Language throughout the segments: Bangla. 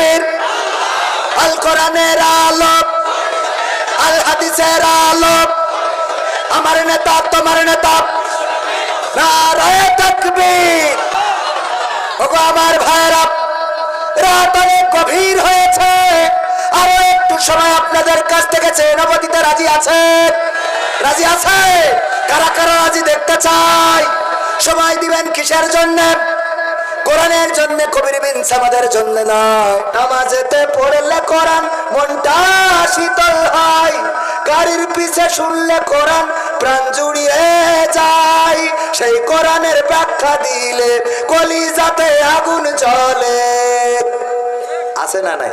তাকবীর আল কোরআনের আলো আল হাদিসের আলো আমার নেতা, তোমার নেতা। নারায়ে তাকবীর। ওগো আমার ভাইরা রাত অনেক গভীর হয়েছে। আরও একটু সময় আপনাদের কাছ থেকে চেয়ে নেব, দিতে রাজি আছে? রাজি আছে? কারা কারা রাজি দেখতে চাই সময় দিবেন কিসের জন্য? কোরআনের জন্য কবির বিন সামাদের জন্য নয় নামাজেতে পড়লে কোরআন মনটা শীতল হয়। গাড়ির পিছে শুনলে কোরআন প্রাণ জুড়িয়ে যায়। সেই কোরআনের ব্যাখ্যা দিলে কলিজাতে আগুন চলে আছে না নাই?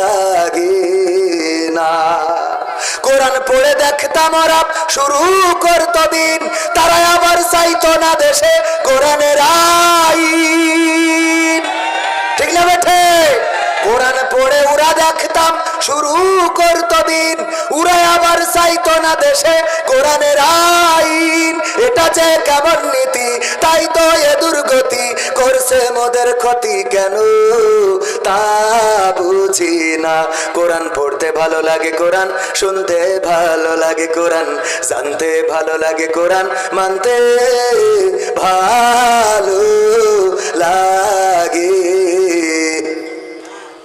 দেখতাম শুরু করতো দিন তারা আবার চাইতো না দেশে কোরআনের আইন। ঠিক না পড়ে ওরা দেখতাম, শুরু করতো দিন। ওরা আবার চাইতো না দেশে কোরআনের আইন। এটা যে কেমন নীতি, তাই তো এ দুর্গতি করছে মোদের ক্ষতি কেন? তা বুঝি না। কোরআন পড়তে ভালো লাগে কোরআন, শুনতে ভালো লাগে কোরআন, জানতে ভালো লাগে কোরআন, মানতে ভালো লাগে।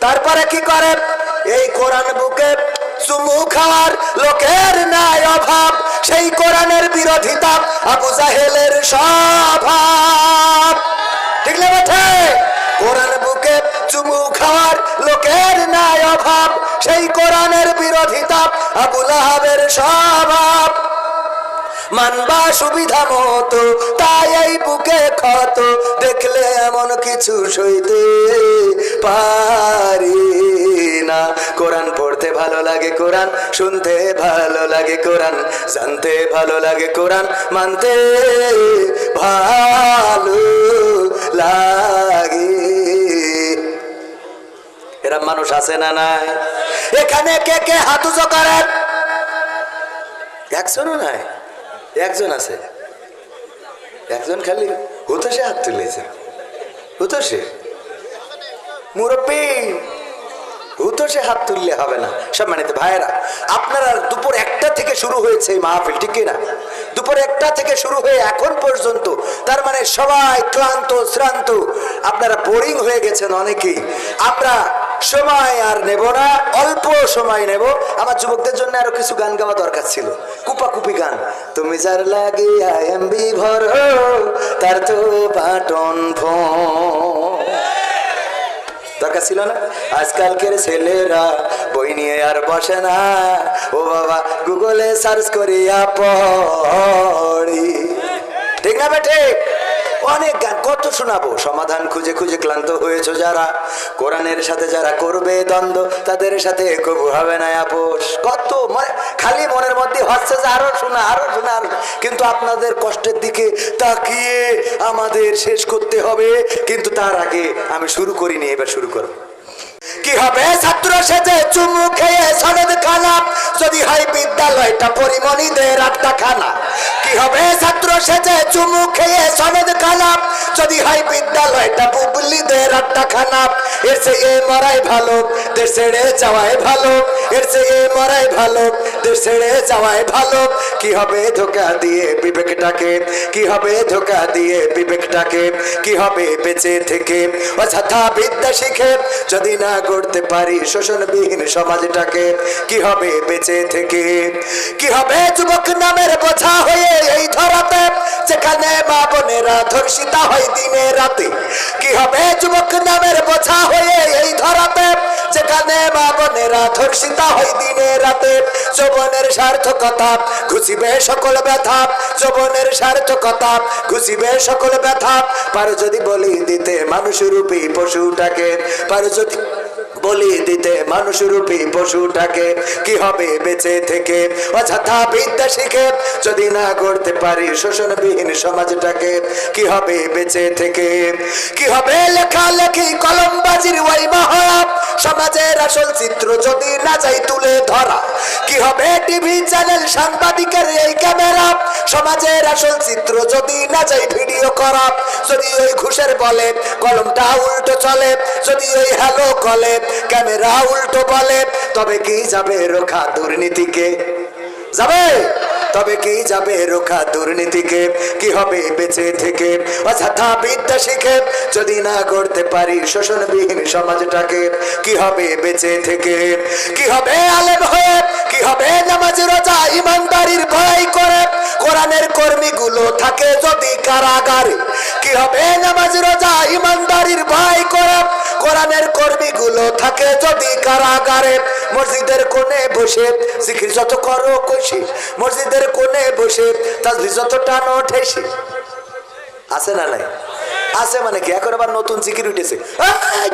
তারপরে কি করে এই কোরআন বুকে চুমু খাওয়ার লোকের নাই অভাব, সেই কোরআনের বিরোধিতা আবু জাহেলের স্বভাব। ঠিক না কোরআন বুকে চুমু খাওয়ার লোকের নাই অভাব, সেই কোরআনের বিরোধিতা আবু লাহাবের স্বভাব। মানবা সুবিধা মতো, তাই এই বুকে ক্ষত, দেখলে এমন কিছু সইতে না কোরআন পড়তে ভালো লাগে কোরআন, শুনতে ভালো লাগে কোরআন, জানতে ভালো লাগে কোরআন, মানতে ভালো লাগে। এরা মানুষ আছে না নাই? এখানে কে কে হাত উঁচু করেন? একজনও নাই? একজন আছে। একজন খালি হুতোষে হাত তুলেছে। হুতোষে মুরব্বী? হুতোষে হাত তুললে হবে না সব মানে ভাইয়েরা। আপনারা দুপুর একটা থেকে শুরু হয়েছে এই মাহফিল, ঠিক না দুপুর একটা থেকে শুরু হয়ে এখন পর্যন্ত, তার মানে সবাই ক্লান্ত, শ্রান্ত। আপনারা বোরিং হয়ে গেছেন অনেকেই। আমরা সময় আর নেব না, অল্প সময় নেব। আমার যুবকদের জন্য আরও কিছু গান গাওয়া দরকার ছিল। কুপা কুপি গান। তুমি যার লাগে এমবি ভর তার তো বাটন ফোন। দরকার ছিল না। আজকালকের ছেলেরা বই নিয়ে আর বসে না। ও বাবা, গুগলে সার্চ করিয়া পড়ি। ঠিক না বেঠে অনেক গান, কত শোনাবো? সমাধান খুঁজে খুঁজে ক্লান্ত হয়েছে যারা? কোরআনের সাথে যারা করবে দ্বন্দ্ব, তাদের সাথে কবু হবে না আপোষ। কত মানে খালি মনের মধ্যে হচ্ছে যে আরও শোনা আরও শোনা। কিন্তু আপনাদের কষ্টের দিকে তাকিয়ে আমাদের শেষ করতে হবে। কিন্তু তার আগে আমি শুরু করিনি এবার শুরু করব কি হবে? ছাত্র সেজে চুমু খেয়ে সনদ খানা। যদি হয় বিদ্যালয়টা পরিমণিদের আটটা খানা কি হবে? ছাত্র সেজে চুমু খেয়ে সনদ খানা যদি বিদ্যালয়টা বুবলিদের আটটা খানা এর সে এ মরাই ভালো যাওয়াই ভালো। এর সে এ মরাই ভালো যাওয়াই ভালো। কি হবে ধোকা দিয়ে বিবেকটাকে? কি হবে ধোকা দিয়ে বিবেকটাকে? কি হবে বেঁচে থেকে? অযথা বিদ্যা শিখে যদি না করতে পারি শোষণবিহীন সমাজটাকে, কি হবে বেঁচে থেকে? কি হবে যুবক নামের বোঝা হয়ে এই ধরাতে, যেখানে মা বোনেরা ধর্ষিতা হয় দিনে রাতে। কি হবে যুবক নামের বোঝা হয়ে এই ধরাতে, যেখানে মা বোনেরা ধর্ষিতা হয় দিনে রাতে। যৌবনের সার্থকতা ঘুষিবে সকল ব্যথা। যৌবনের সার্থকতা ঘুষিবে সকল ব্যথা। পারো যদি বলি দিতে মানুষ রূপী পশুটাকে, পারো যদি বলি দিতে মানুষ রূপী পশুটাকে কি হবে বেঁচে থেকে? অযথা বিদ্যা শিখে যদি না করতে পারি শোষণবিহীন সমাজটাকে, কি হবে বেঁচে থেকে? কি হবে লেখালেখি, কলমবাজির ওই মহা সমাজের আসল চিত্র যদি না যাই তুলে ধরা। টিভি চ্যানেল সাংবাদিকের ভিডিও কলমটা উল্টো চলে যাবে তবে যাবে রোখা দুর্নীতিকে? কি হবে বেঁচে থেকে? যদি না পারি শোষণবিহীন সমাজটাকে, কি হবে বেঁচে থেকে? কি হবে আলেম হয়ে কি হবে? নামাজ রোজা ইমানদারির ভয় করে। কোরআনের কর্মীগুলো থাকে যদি কারাগারে। কি হবে? নামাজ রোজা ইমানদারির ভয় করে। কোরআনের কর্মীগুলো থাকে যদি কারাগারে। মসজিদের কোণে বসে জিকির যত করো কষি মসজিদের কোণে বসে তাজবি যত টানো ঠেসি আছে না নাই? আছে মানে কি? এখন আবার নতুন জিকির উঠেছে আই!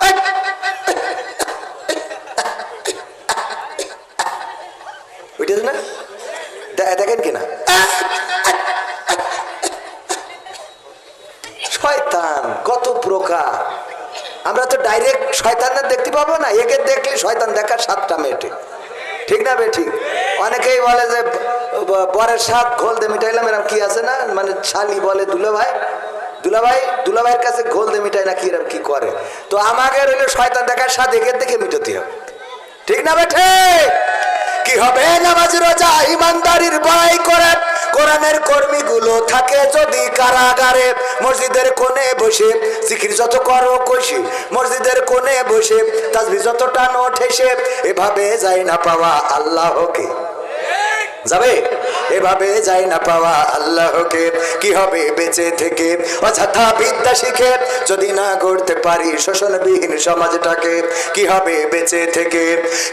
আই! উঠেছে না দেখেন কিনা শয়তান কত প্রকার। আমরা তো ডাইরেক্ট শয়তানের দেখতে পাবো না, একে দেখলে শয়তান দেখার সাতটা মেটে। ঠিক না বে ঠিক অনেকেই বলে যে বরের সাত ঘোল দে মিটাইলাম এরকম কি আছে না? মানে শালি বলে দুলো ভাই দুলা ভাই দুলা ভাইয়ের কাছে ঘোল দে মিটাই না কি এরকম কি করে? তো আমাকে রইলে শয়তান দেখার সাত একের দেখে মিটাতে হবে। ঠিক না, বেঠে? কি হবে? নামাজ, রোজা ইমানদারির বড়াই করে। কোরআনের কর্মীগুলো থাকে যদি কারাগারে। মসজিদের কোণে বসে জিকির যত করো কষি মসজিদের কোণে বসে তাজবি যত টানো ঠেসে এভাবে যায় না পাওয়া আল্লাহকে। যাবে? এভাবে যাই না পাওয়া আল্লাহকে। কি হবে বেঁচে থেকে? অযথা বিদ্যা শিখে যদি না করতে পারি শোষণবিহীন সমাজটাকে, কি হবে বেঁচে থেকে?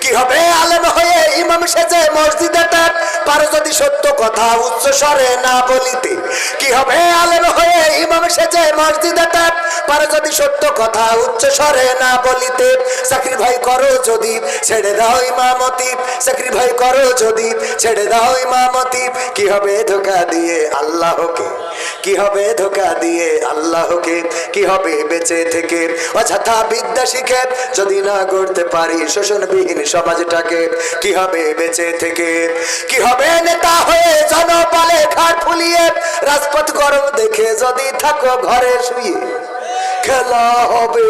কি হবে আলেম হয়ে ইমাম সেজে মসজিদেটা? পারো যদি সত্য কথা উচ্চ স্বরে না বলিতে, কি হবে আলেম হয়ে ইমাম সেজে মসজিদেটা? পারো যদি সত্য কথা উচ্চ স্বরে না বলিতে, চাকরি ভাই করো যদি, ছেড়ে দাও ইমামতি। চাকরি ভাই করো যদি, ছেড়ে দাও ইমামতি, কি হবে ধোকা দিয়ে আল্লাহকে? কি হবে ধোকা দিয়ে আল্লাহকে? কি হবে বেঁচে থেকে? অযথা বিদ্যা শিখে যদি না পারি শোষণবিহীন সমাজটাকে, কি হবে বেঁচে থেকে? কি হবে নেতা হয়ে জনবলে ঘাট ফুলিয়ে, রাজপথ গরম দেখে যদি থাকো ঘরে শুয়ে? খেলা হবে,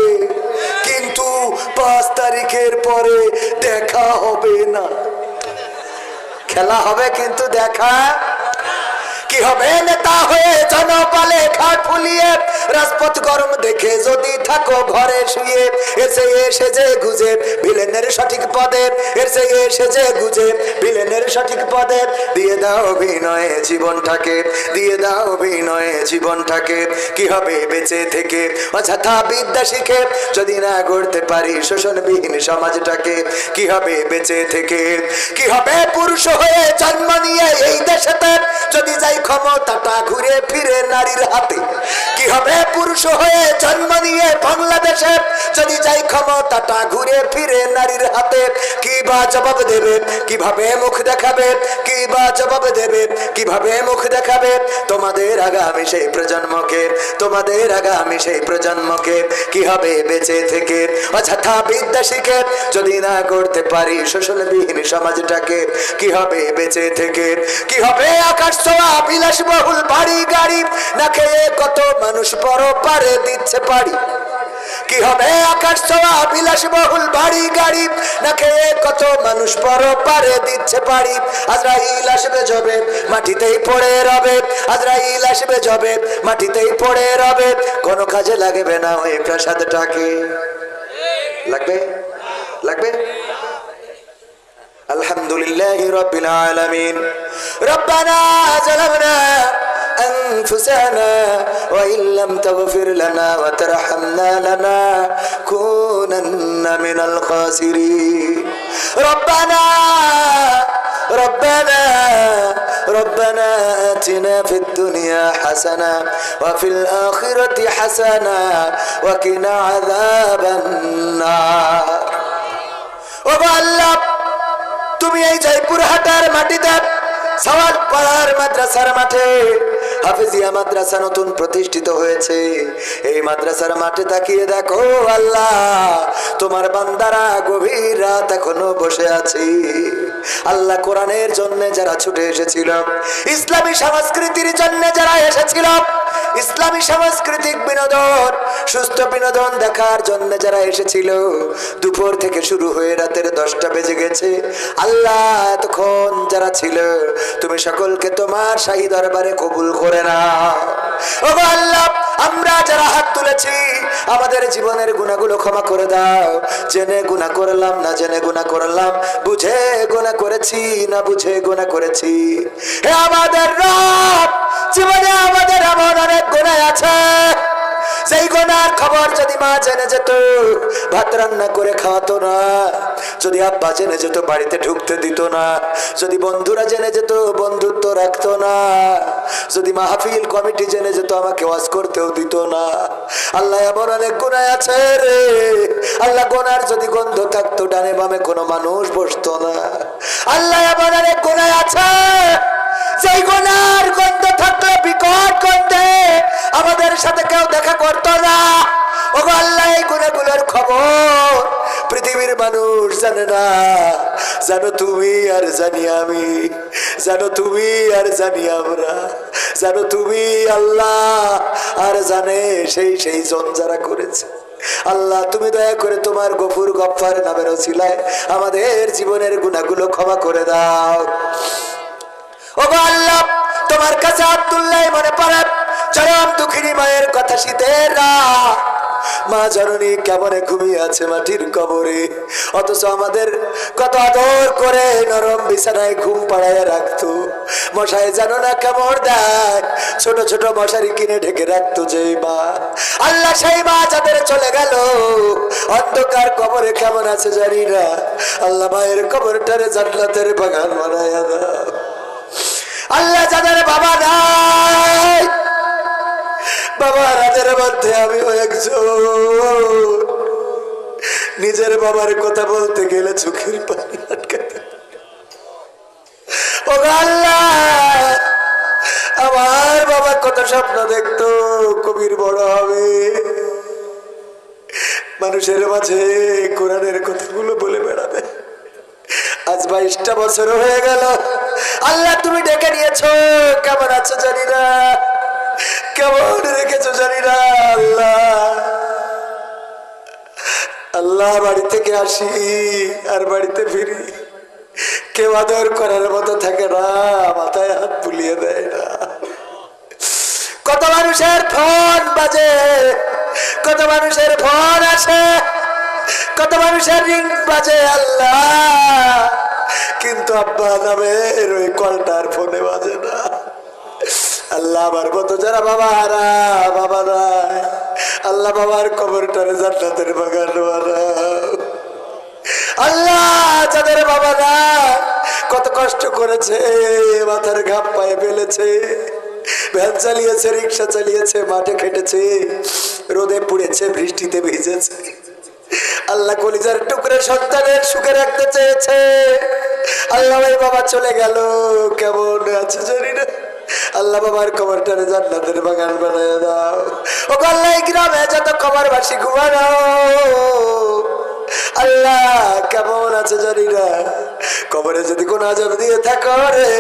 কিন্তু পাঁচ তারিখের পরে দেখা হবে না। খেলা হবে কিন্তু দেখা কি হবে? নেতা হয়ে জনপালে খাট ফুলিয়ে রাজপথ গরম দেখে যদি থাকো ঘরে শুয়ে এসে এসে যে গুজে ভিলেনের সঠিক পদে এসে এসে যে গুজে ভিলেনের সঠিক পদে। দিয়ে দাও অভিনয়ে জীবনটাকে, দিয়ে দাও অভিনয়ে জীবনটাকে। কি হবে বেঁচে থেকে? অযথা বিদ্যা শিখে যদি না গড়তে পারি শোষণবিহীন সমাজটাকে, কি হবে বেঁচে থেকে? কি হবে পুরুষ হয়ে জন্ম নিয়ে এই দেশেতে যদি যাই ক্ষমতাটা ঘুরে ফিরে নারীর হাতে। কি হবে পুরুষ হয়ে জন্ম নিয়ে বাংলাদেশে? যদি যাই ক্ষমতাটা ঘুরে ফিরে নারীর হাতে, কি বা জবাব দেবে কীভাবে মুখ দেখাবে? কি বা জবাব দেবে কীভাবে মুখ দেখাবে? তোমাদের আগামী সেই প্রজন্মকে, তোমাদের আগামী সেই প্রজন্মকে কি হবে বেঁচে থেকে? অযথা বিদ্যা শিখে যদি না করতে পারি শোষণবিহীন সমাজটাকে, কি হবে বেঁচে থেকে? কি হবে আকাশ ছোঁয়া বিলাসবহুল বাড়ি গাড়ি, না খেয়ে কত মানুষ পর পারে দিচ্ছে পারি কি হবে আকাশ ছোঁয়া বিলাসবহুল বাড়ি গাড়ি, না খেয়ে কত মানুষ পর পারে দিচ্ছে পারি আজরাইল আসবে জবে মাটিতেই পড়ে রবে। আজরাইল আসবে জবে মাটিতেই পড়ে রবে। কোনো কাজে লাগবে না ওই প্রসাদটাকে। লাগবে? লাগবে? الحمد لله رب العالمين. ربنا ظلمنا أنفسنا وإن لم تغفر لنا وترحمنا لنا لنكونن من الخاسرين. ربنا ربنا ربنا آتنا في الدنيا حسنة وفي الآخرة حسنة وقنا عذاب النار. وبعلم তুমি এই জয়পুর হাটার মাটিতে সওয়াল পাড়ার মাদ্রাসার মাঠে। হাফিজিয়া মাদ্রাসা নতুন প্রতিষ্ঠিত হয়েছে। এই মাদ্রাসার মাঠে তাকিয়ে দেখো আল্লাহ, তোমার বান্দারা গভীর রাত এখনও বসে আছি। আল্লাহ কোরআনের জন্য যারা ছুটে এসেছিল, ইসলামী সংস্কৃতির জন্য যারা এসেছিল ইসলামী সাংস্কৃতিক বিনোদন, সুস্থ বিনোদন দেখার জন্য যারা এসেছিল, দুপুর থেকে শুরু হয়ে রাতের দশটা বেজে গেছে। আল্লাহ, এতক্ষণ যারা ছিল, তুমি সকলকে তোমার শাহী দরবারে কবুল করে না ও আল্লাহ আমরা যারা হাত তুলেছি, আমাদের জীবনের গুণাগুলো ক্ষমা করে দাও। জেনে গুণা করলাম না জেনে গুণা করলাম, বুঝে গুণা করেছি না বুঝে গুণা করেছি। হে আমাদের রব, জীবনে আমাদের এমন অনেক গুণায় আছে। সেই গোনার খবর যদি মা জেনে যেত, ভাত রান্না করে খাওয়াতো না, যদি আব্বা জেনে যেত, বাড়িতে ঢুকতে দিত না, যদি বন্ধুরা জেনে যেত, বন্ধুত্ব রাখতো না, যদি মাহফিল কমিটি জেনে যেত, আমাকে ওয়াজ করতেও দিত না। আল্লাহ এমন অনেক গুণায় আছে রে। আল্লাহ গোনার যদি গন্ধ থাকতো, ডানে বামে কোনো মানুষ বসতো না। আল্লাহ এমন অনেক গুণায় আছে। সেই গোনার গন্ধ থাকলে বিকট গন্ধে আমাদের সাথে কেউ দেখা করতো না। আল্লাহ গুণাগুলোর খবর পৃথিবীর মানুষ জানে না। জানো তুমি আর জানি আমি। জানো তুমি আর জানি আমরা। জানো তুমি আল্লাহ আর জানে সেই সেই জন যারা করেছে। আল্লাহ, তুমি দয়া করে তোমার গফুর গফার নামের ওসিলায় আমাদের জীবনের গুণাগুলো ক্ষমা করে দাও। ও আল্লাহ তোমার কাছে আব্দুল্লাহ মনে পড়ে। চরম দুঃখিনী মায়ের কথা শীতের। মা জননী কেমনে ঘুমিয়ে আছে মাটির কবরে? অথচ আমাদের কত আদর করে নরম বিছানায় ঘুম পাড়ায় রাখতো। মশাই জানো না কেমন দেয়? ছোট ছোট মশারি কিনে ঢেকে রাখতো যে মা। আল্লাহ সেই মা যাদের চলে গেল। অন্ধকার কবরে কেমন আছে জানি না। আল্লাহ মায়ের কবরটারে জান্নাতের বাগান বানায় দাও আল্লাহ যাদের বাবা নাই, বাবা রাতের মধ্যে আমি একজন। নিজের বাবার কথা বলতে গেলে চোখের পানি আটকাতে ও আল্লাহ, আমার বাবা কত স্বপ্ন দেখতো, কবির বড় হবে। মানুষের মাঝে কোরআনের কথাগুলো বলে বেড়াবে। আজ বাইশটা বছর হয়ে গেল। আল্লাহ, তুমি ডেকে নিয়েছো। কেমন আছো জানি না কেমন রেখেছো জানি না আল্লাহ? আল্লাহ, বাড়ি থেকে আসি আর বাড়িতে ফিরি। কেউ আদর করার মতো থাকে না, মাথায় হাত বুলিয়ে দেয় না। কত মানুষের ফোন বাজে, কত মানুষের ফোন আসে, কত মানুষের রিং বাজে, আল্লাহ। কিন্তু আব্বা নামের ওই কলটার ফোনে বাজে না। আল্লাহ আমার মতো যারা বাবা হারা বাবা নাই। আল্লাহ বাবার কবরটারে জান্নাতের বাগান আল্লাহ যাদের বাবা না কত কষ্ট করেছে, মাথার ঘাম পায়ে ফেলেছে। ভ্যান চালিয়েছে, রিক্সা চালিয়েছে, মাঠে খেটেছে, রোদে পুড়েছে, বৃষ্টিতে ভিজেছে। আল্লাহ কলিজার টুকরে সন্তানের সুখে রাখতে চেয়েছে। আল্লাহ ওই বাবা চলে গেল। কেমন আছে জানি না। আল্লাহ বাবার কবরটারে জান্নাতের বাগান বানায় দাও। ও আল্লাহ এই গ্রামে যত কবর বাসি ঘুমানো। আল্লাহ, কেমন আছে জানি না। কবরে যদি কোন আজব দিয়ে থাকো রে,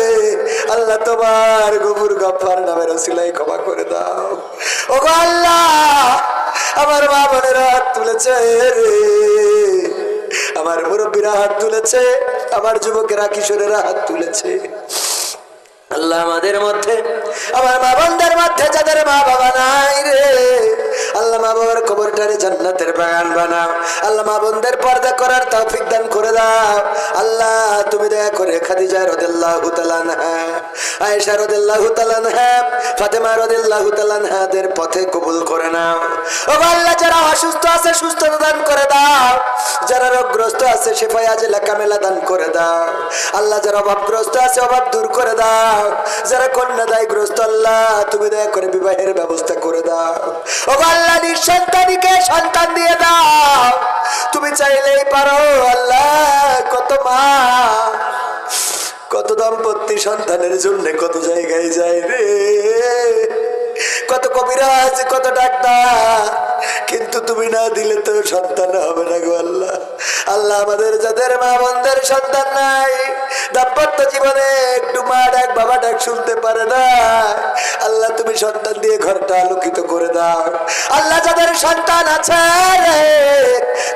আল্লাহ তোমার গবুর গফার নামের সিলাই ক্ষমা করে দাও। ও আল্লাহ, আমার মা বোনেরা হাত তুলেছে রে। আমার মুরব্বীরা হাত তুলেছে। আমার যুবকেরা কিশোরেরা হাত তুলেছে। আল্লাহ আমাদের মধ্যে, আমার মা বোনদের মধ্যে, যাদের মা বাবা নাই রে। আল্লাহ মা বাবার জান্নাতের বাগান বানাও। আল্লাহ মা বোনদের পর্দা করার তৌফিক দান করে দাও। আল্লাহ, তুমি দয়া করে খাদিজা রাদিয়াল্লাহু তাআলা আয়েশা রাদিয়াল্লাহু তাআলা আনহা, ফাতেমা আনহাদের পথে কবুল করে নাও। ও আল্লাহ, যারা অসুস্থ আছে সুস্থতা দান করে দাও। যারা রোগগ্রস্ত আছে আজেলা কামেলা দান করে দাও। আল্লাহ, যারা অভাবগ্রস্ত আছে, অভাব দূর করে দাও। যারা কন্যাদায়গ্রস্ত, আল্লাহ, তুমি দয়া করে বিবাহের ব্যবস্থা করে দাও। ও আল্লাহ, নিঃসন্তানীকে সন্তান দিয়ে দাও। তুমি চাইলেই পারো, আল্লাহ, কত মা, কত দম্পতি সন্তানের জন্য কত জায়গায় যায় রে। কত কবিরাজ, কত ডাক্তার কিন্তু তুমি না দিলে তো সন্তান হবে না গো আল্লাহ। আল্লাহ আমাদের যাদের মা বোনদের সন্তান নাই, দাম্পত্য জীবনে একটু মা ডাক, বাবা ডাক শুনতে পারে না। আল্লাহ তুমি সন্তান দিয়ে ঘরটা আলোকিত করে দাও। আল্লাহ যাদের সন্তান আছে,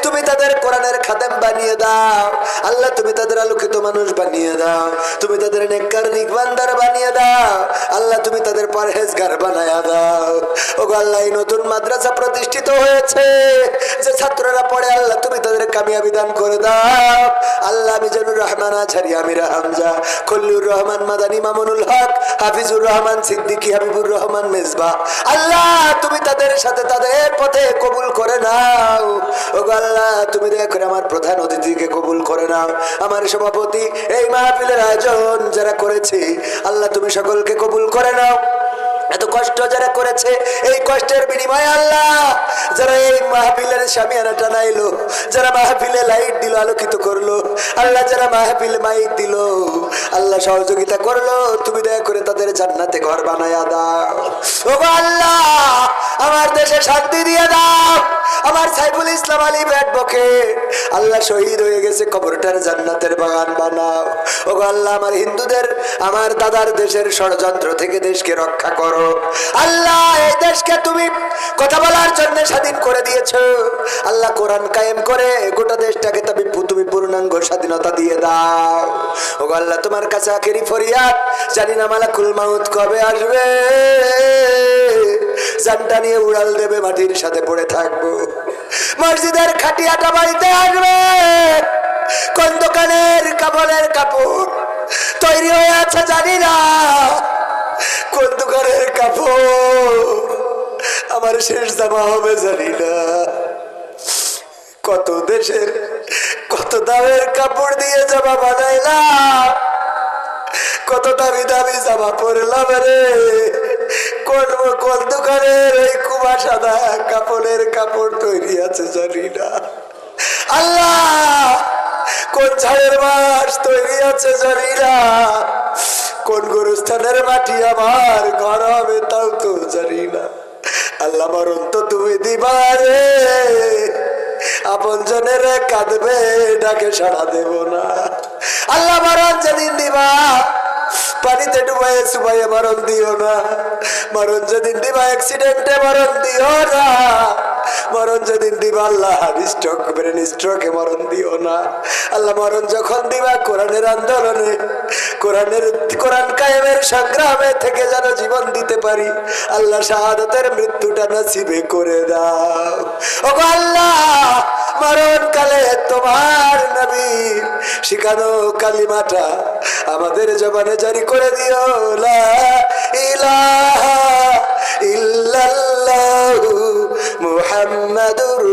তুমি তাদের কোরআনের খাদেম বানিয়ে দাও। আল্লাহ তুমি তাদের আলোকিত মানুষ বানিয়ে দাও। তুমি তাদের নেককার, নিকবান্দার বানিয়ে দাও। আল্লাহ তুমি তাদের পরহেজগার বানায়া দাও। ও আল্লাহ নতুন মাদ্রাসা প্রতিষ্ঠিত হয়েছে যে ছাত্ররা পড়ে, আল্লাহ তুমি তাদের কামিয়াবি দান করে দাও। আল্লাহ মিজানুর রহমান আছারি আমিরা হামজা। খল্লুর রহমান মাদানী মামুনুল হক, হাফিজুর রহমান সিদ্দিকী, হাবিবুর রহমান মেজবা। আল্লাহ তুমি তাদের সাথে তাদের পথে কবুল করে নাও। ও আল্লাহ, তুমি দয়া করে আমার প্রধান অতিথিকে কবুল করে নাও। আমার সভাপতি, এই মাহফিলের আয়োজন যারা করেছে, আল্লাহ তুমি সকলকে কবুল করে নাও। এত কষ্ট যারা করেছে, এই কষ্টের বিনিময় আল্লাহ যারা এই মাহফিলের সামিয়ানা টানাইলো, যারা মাহফিলে লাইট দিল, আলোকিত করল, আল্লাহ যারা মাহফিল মাইক দিল, আল্লাহ সহযোগিতা করল, তুমি দয়া করে তাদের জান্নাতে ঘর বানায়া দাও। ও আল্লাহ, আমার দেশে শান্তি দিয়ে দাও। আমার সাইফুল ইসলাম আলী অ্যাডভোকেট আল্লাহ শহীদ হয়ে গেছে কবরটার জান্নাতের বাগান বানাও। ও আল্লাহ, আমার হিন্দুদের, আমার দাদার দেশের ষড়যন্ত্র থেকে দেশকে রক্ষা করো। আল্লাহ, এই দেশকে তুমি কথা বলার জন্য স্বাধীন করে দিয়েছ। আল্লাহ কোরআন কায়েম করে গোটা দেশটাকে তুমি তুমি পূর্ণাঙ্গ স্বাধীনতা দিয়ে দাও। ও আল্লাহ, তোমার কাছে আখেরি ফরিয়াদ। জানি না মালাকুল মাউত কবে আসবে। জানটা নিয়ে উড়াল দেবে মাটির সাথে পড়ে থাকব। মসজিদের খাটিয়াটা বাড়িতে আসবে। কোন দোকানের কাপড়ের কাপড় তৈরি হয়ে আছে জানি না। কোন দোকানের কাপড় আমার শেষ জামা হবে জানি না। কত দেশের, কত দামের কাপড় দিয়ে জামা বানাইলাম। কত দামি দামি জামা পরলাম রে। কোন কোন দোকানের ওই কুমা সাদা কাপড়ের কাপড় তৈরি আছে, জানি না। আল্লাহ, কোন ঝাড়ের মাস তৈরি আছে, জানি না। কোন গরুস্থানের মাটি আমার ঘর হবে, তাও তো জানি না। আল্লাহ মরণ তো তুমি দিবা রে। আপন জনের কাঁদবে, ডাকে সাড়া দেব না। আল্লাহ মরণ যেদিন দিবা পানিতে ডুবাইয়ে সুবাইয়ে মরণ দিও না। মরণ যেদিন দিবা অ্যাক্সিডেন্টে মরণ দিও না। মরণ যেদিন দিবা, আল্লাহ স্ট্রোক ব্রেন স্ট্রোকে মরণ দিও না। আল্লাহ মরণ যখন দিবা, কোরআনের আন্দোলনে, কোরআনের, কোরআন কায়েমের সংগ্রামে থেকে যেন জীবন দিতে পারি, আল্লাহ শাহাদতের মৃত্যুটা নসিবে করে দাও। ও আল্লাহ মরণ কালে তোমার নবী শিখানো কালিমাটা আমাদের জবানে জারি করে দিও। লা ইলাহা ইল্লাল্লাহু মুহাম্মাদুর